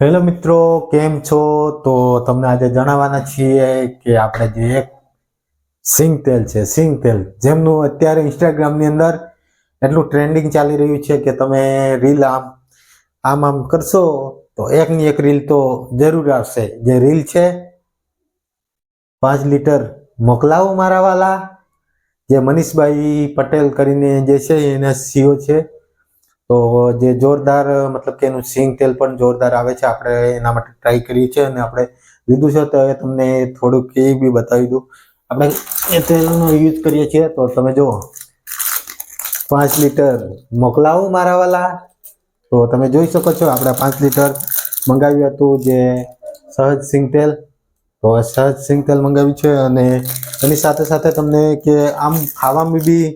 Hello મિત્રો, કેમ છો? તો તમને આજે જણાવવાના છીએ કે આપણે જે એક સિંગ તેલ છે, સિંગ તેલ, જેમનું અત્યારે ઇન્સ્ટાગ્રામની અંદર એટલું ટ્રેન્ડિંગ ચાલી રહ્યું છે કે તમે રીલ આમ આમ આમ કરશો, તો એકની એક રીલ તો જરૂર આવશે. જે રીલ છે, પાંચ લીટર મોકલાવો મારા વાલા. જે મનીષભાઈ પટેલ કરીને જે છે, એના સીઓ છે. તો જે જોરદાર, મતલબ કે એનું સિંગ તેલ પણ જોરદાર આવે છે, આપણે એના માટે ટ્રાય કરીએ છીએ અને આપણે લીધું છે. તો તમને થોડુંક એ બી બતાવી દઉં. આપણે એ તેલનો યુઝ કરીએ છીએ. તો તમે જુઓ. પાંચ લીટર મોકલાવો મારા વાલા તો તમે જોઈ શકો છો, આપણે પાંચ લીટર મંગાવ્યું હતું જે સહજ સિંગ તેલ. તો સહજ સિંગ તેલ મંગાવ્યું છે અને એની સાથે સાથે તમને કે આમ ખાવામાં બી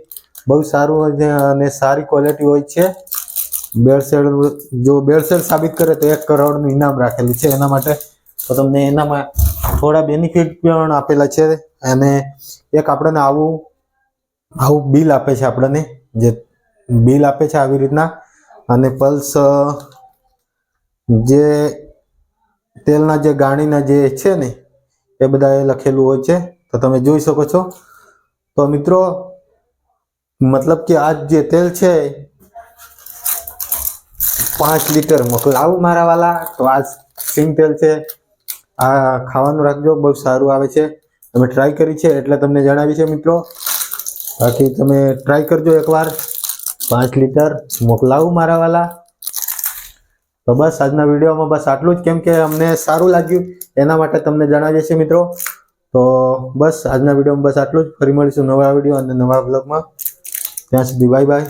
બહુ સારું છે અને સારી ક્વોલિટી હોય છે. બેડસેડ જો બેડસેડ સાબિત કરે તો એક કરોડનું ઇનામ રાખેલું છે એના માટે. તો તમને એનામાં થોડા બેનિફિટ પણ આપેલા છે અને એક આપણને આવું આવું બિલ આપે છે આપણને, જે બિલ આપે છે આવી રીતના. અને પલ્સ જે તેલના જે ગાણીના જે છે ને, એ બધા એ લખેલું હોય છે. તો તમે જોઈ શકો છો. તો મિત્રો, મતલબ કે આ જે તેલ છે પાંચ લીટર મોકલાવું મારા વાલા તો આ સિંગ છે. આ ખાવાનું રાખજો, બહુ સારું આવે છે. તમે ટ્રાય કરી છે એટલે તમને જણાવી છે મિત્રો. બાકી તમે ટ્રાય કરજો એકવાર. પાંચ લીટર મોકલાવું મારા વાલા તો બસ આજના વિડીયોમાં બસ આટલું જ. કેમ કે અમને સારું લાગ્યું. એના માટે તમને જણાવીએ છીએ મિત્રો. તો બસ આજના વિડીયોમાં બસ આટલું જ. ફરી મળીશું નવા વીડિયો અને નવા બ્લોગમાં ત્યાં સુધી બાય બાય